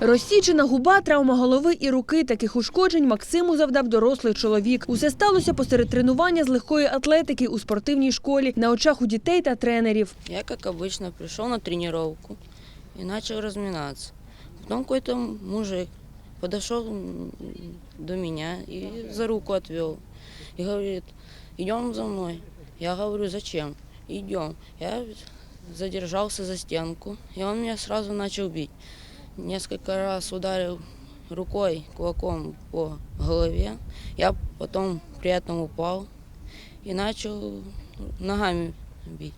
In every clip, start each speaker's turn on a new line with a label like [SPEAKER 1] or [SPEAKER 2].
[SPEAKER 1] Розсічена губа, травма голови і руки. Таких ушкоджень Максиму завдав дорослий чоловік. Усе сталося посеред тренування з легкої атлетики у спортивній школі на очах у дітей та тренерів.
[SPEAKER 2] Я, как обычно, пришел на тренировку и начал разминаться. Потом какой-то мужик м, до меня и за руку отвел. И говорит, идем за мной. Я говорю, зачем? Идем. Я задержался за стенку, и он меня сразу начал бить. Несколько раз ударил рукой, кулаком по голове. Я потом при этом упал и начал ногами бить.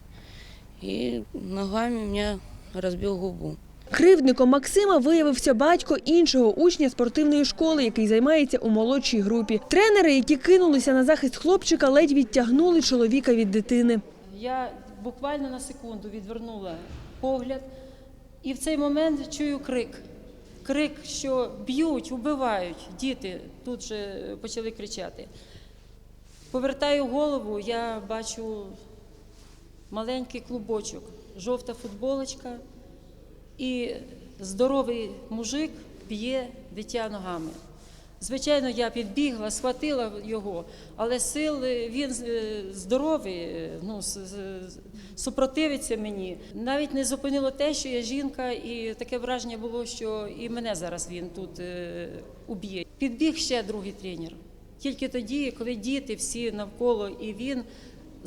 [SPEAKER 2] И ногами мне разбил губу.
[SPEAKER 1] Кривдником Максима виявився батько іншого учня спортивної школи, який займається у молодшій групі. Тренери, які кинулися на захист хлопчика, ледь відтягнули чоловіка від дитини.
[SPEAKER 3] Я буквально на секунду відвернула погляд, і в цей момент чую крик. Крик, що б'ють, убивають. Діти тут же почали кричати. Повертаю голову, я бачу маленький клубочок, жовта футболочка, і здоровий мужик б'є дитя ногами. Звичайно, я підбігла, схватила його, але сил він е, здоровий, е, ну, супротивиться мені. Навіть не зупинило те, що я жінка, і таке враження було, що і мене зараз він тут е, уб'є. Підбіг ще другий тренер. Тільки тоді, коли діти всі навколо, і він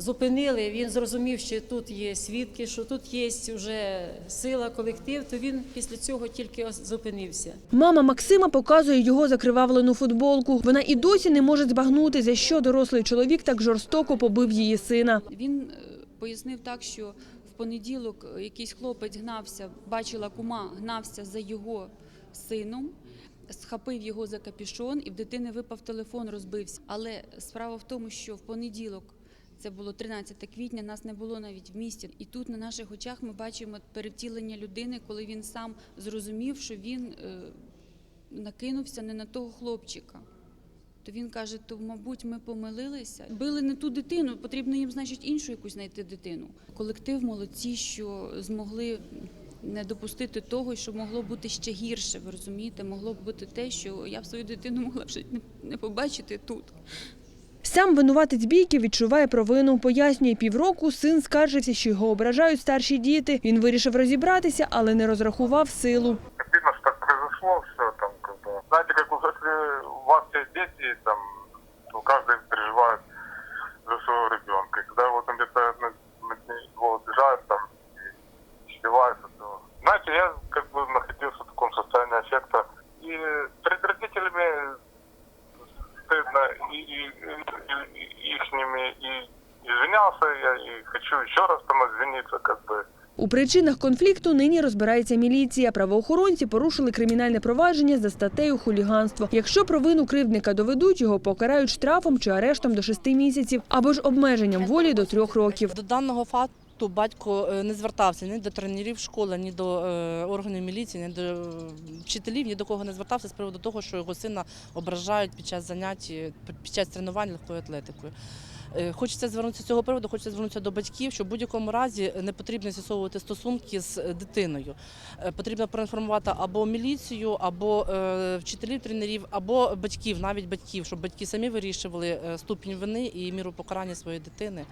[SPEAKER 3] зупинили, він зрозумів, що тут є свідки, що тут є вже сила, колектив, то він після цього тільки зупинився.
[SPEAKER 1] Мама Максима показує його закривавлену футболку. Вона і досі не може збагнути, за що дорослий чоловік так жорстоко побив її сина.
[SPEAKER 4] Він е, пояснив так, що в понеділок е, якийсь хлопець гнався, бачила кума, гнався за його сином, схопив його за капюшон, і в дитини випав телефон, розбився. Але справа в тому, що в понеділок. Це було 13 квітня, нас не було навіть в місті. І тут на наших очах ми бачимо перевтілення людини, коли він сам зрозумів, що він е, накинувся не на того хлопчика. То він каже: то, мабуть, ми помилилися. Били не ту дитину, потрібно їм, значить, іншу якусь знайти дитину. Колектив молодці, що змогли не допустити того, що могло бути ще гірше. Ви розумієте, могло б бути те, що я б свою дитину могла вже не, побачити тут.
[SPEAKER 1] Сам винуватець бійки відчуває провину. Пояснює, півроку син скаржився, що його ображають старші діти. Він вирішив розібратися, але не розрахував силу.
[SPEAKER 5] обидно, что так произошло все там, как бы. Знаете, как вот если у вас есть дети, там, то каждый переживает за своего ребенка. И когда вот он где-то на, на него обижают там и издеваются, то... Знаете, я как бы находился в таком состоянии аффекта. И перед родителями стыдно и, и, и, і извинялся я, и хочу еще раз там извиниться, как бы.
[SPEAKER 1] У причинах конфлікту нині розбирається міліція. Правоохоронці порушили кримінальне провадження за статтею хуліганство. Якщо провину кривдника доведуть, його покарають штрафом чи арештом до шести місяців або ж обмеженням волі до трьох років.
[SPEAKER 6] До даного факту батько е, не звертався ні до тренерів школи, ні до е, органів міліції, ні до е, вчителів, ні до кого не звертався з приводу того, що його сина ображають під час занять, під час тренувань легкою атлетикою. Хочеться звернутися з цього приводу, хочеться звернутися до батьків, що в будь-якому разі не потрібно з'ясовувати стосунки з дитиною. Потрібно проінформувати або міліцію, або вчителів, тренерів, або батьків, навіть батьків, щоб батьки самі вирішували ступінь вини і міру покарання своєї дитини.